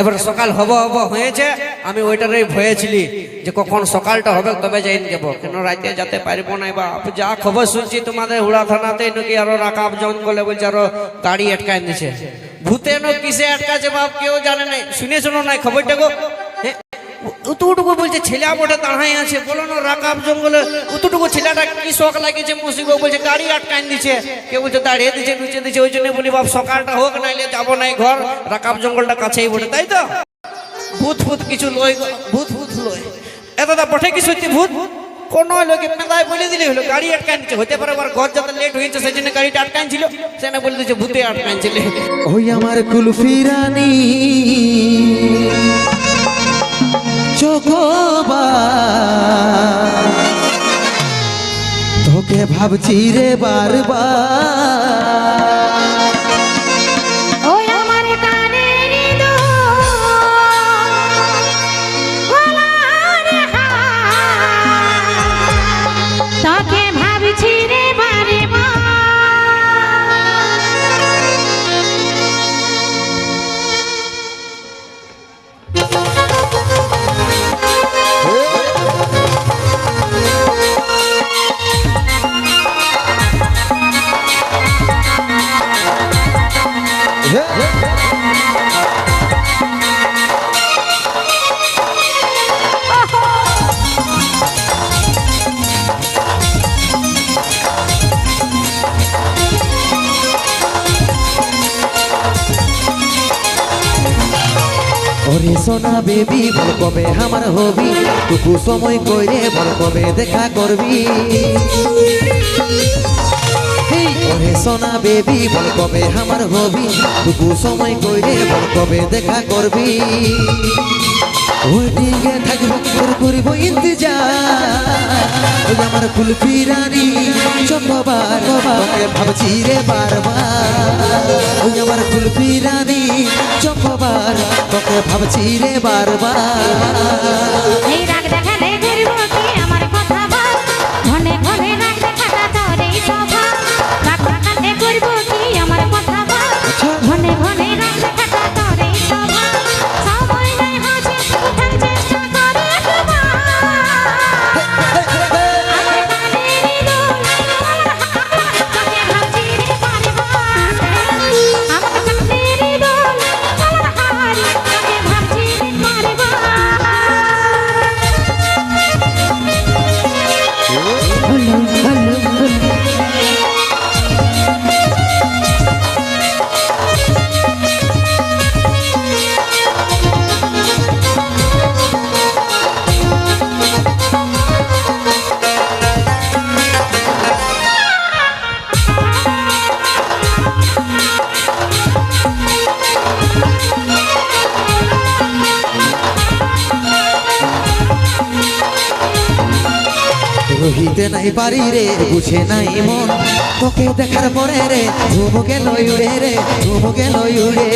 এবার সকাল হব হব হয়েছে, আমি ওইটারই ভয়েছিলি যে কখন সকালটা হবে তবে যাই যাব। কেন রাতে যেতে পারব না বা যা খবর শুনছি তোমাদের হুড়া থানাতে নাকি আরও রাকাব জঙ্গলে বলছে আরও গাড়ি আটকায় নিছে ভূতে ন কিসে আটকাছে বাপ, কেউ জানে নাই। শুনে নাই খবরটা গো। অতটুকু বলছে ছেলে মোটে দাঁড়াই আছে বলো না রাকাব জঙ্গলে অতটুকু ছেলেটা কি শখ লাগিয়েছে? মুসিব বলছে গাড়ি আটকান দিছে কেউ বলছে দাঁড়িয়ে দিচ্ছে নুচে দিছে ওই জন্য বলি বাপ সকালটা হোক নাইলে যাব নাই ঘর। রাকাব জঙ্গলটা কাছেই বটে তাই তো? ভূত ভূত কিছু গো, ভূত ভূত লই এ দাদা পঠে কি সত্যি ভূত? কোন লোকে মেলায় বলে দিলে হলো গাড়ি আটকান দিচ্ছে হতে পারে আবার ঘর যাতে লেট হয়েছে সেই জন্য গাড়িটা আটকান ছিল সেখানে বলে দিচ্ছে ভূতে আটকান ছিল ওই আমার কুলফি রানী। চোখবা তোকে ভাবছি রে বারবার। সোনা বেবি বল কবে আমার হবি। টুকু সময় কইরে বল কবে দেখা করবি। ওরে সোনা বেবি বল কবে আমার হবি। টুকু সময় কইরে বল কবে দেখা করবি। ওয়েটিংয়ে থাকব তোর করিব ইন্তজার। ওই আমার কুলফি রানী, চকবার তোকে ভাবছি রে বারবার। ওই আমার কুলফি রানী, চকবার তোকে ভাবছি রে বারবার। রহিতে নাই পারি রে, বুঝে নাই মন। তোকে দেখার পরে রে, ঘুম গেল উড়ে রে, ঘুম গেল উড়ে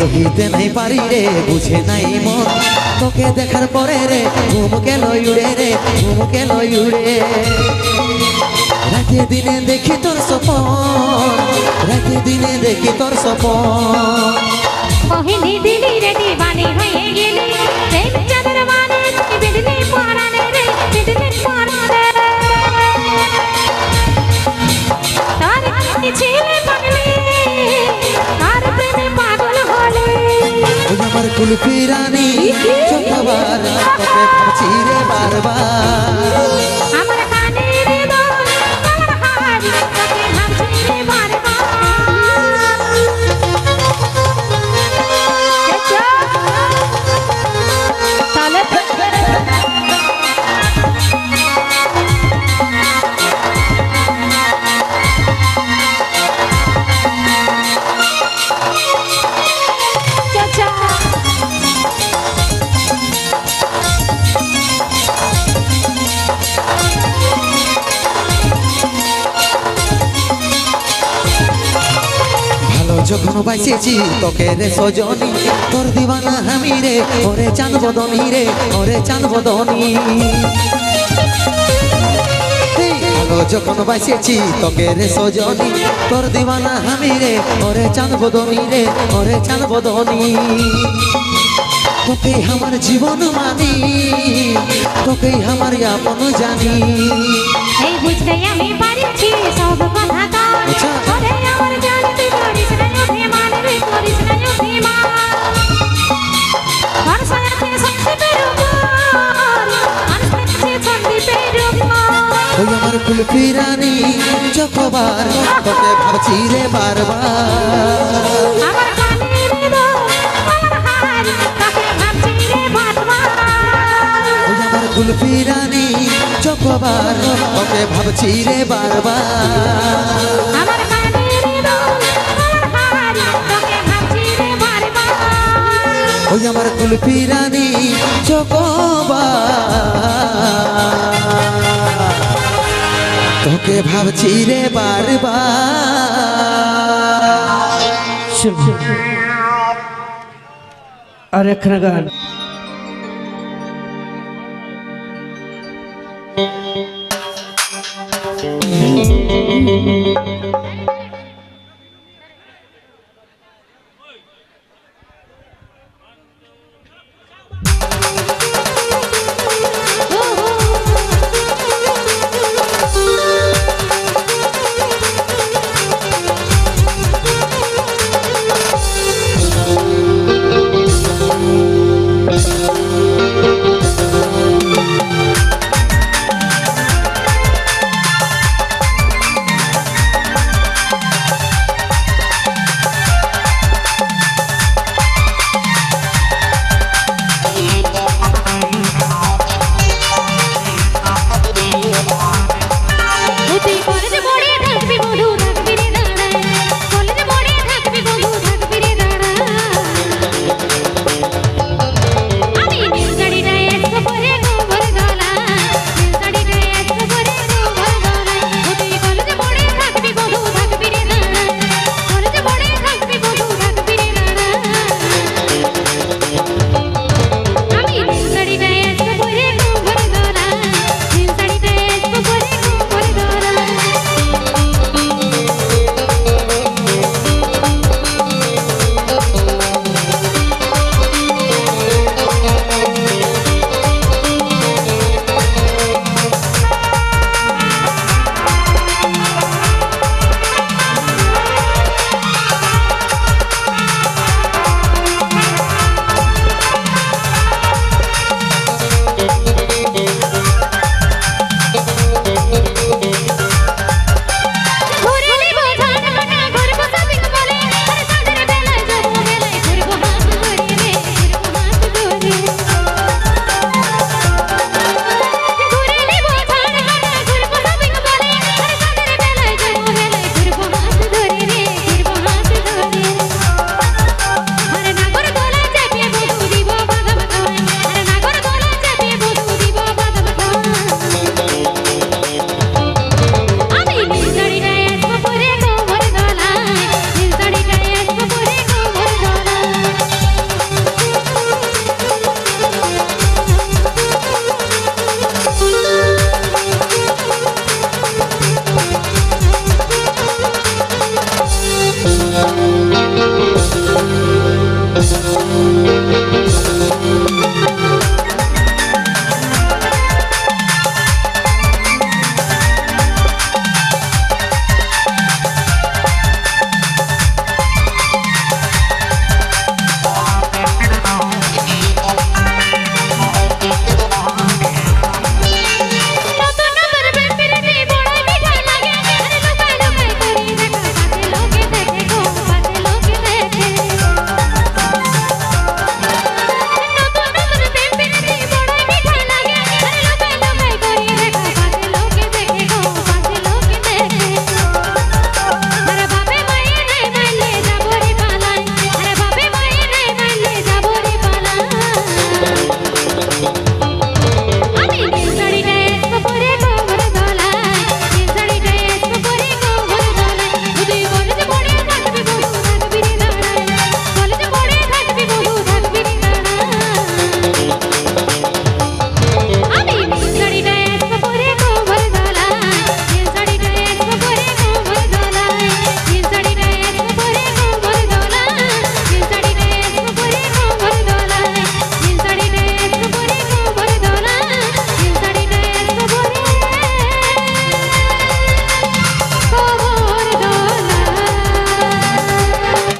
রহিতে নাই পারি রে, বুঝে নাই মন। তোকে দেখার পরে রে, ঘুম গেল উড়ে রে, ঘুম গেল উড়ে রাতে দিনে দেখি তোর সপন রাতে দিনে দেখি তোর সপন দিলি রে, দিবানি হয়ে গেলি। ওই আমার ভালো যখন বাঁচেছি তোকে রে সজনী। তোর দিবানা আমি রে ওরে চাঁদ বদনী রে ওরে চাঁদ বদনী। যখন বাঁচেছি তোকে রে সজনি। তোর দিওয়ানা আমি রে ওরে চাঁদ বদনি রে ওরে চাঁদ বদনি। তোকে আমার জীবন মানি তোকে আমার আপন জানি। এই বুঝতে আমি পারিছি সব কথা তোর। আচ্ছা। ওরে আমার জান তুই ওই আমার কুলফি রানী যতবার তোকে ভাবছি রে বারবার। কুলফি রানী তোকে ভাবছি রে বারবার। আমার কুলফি রানী যতবার তোকে ভাবছি রে বারবার। আর একখানা গান।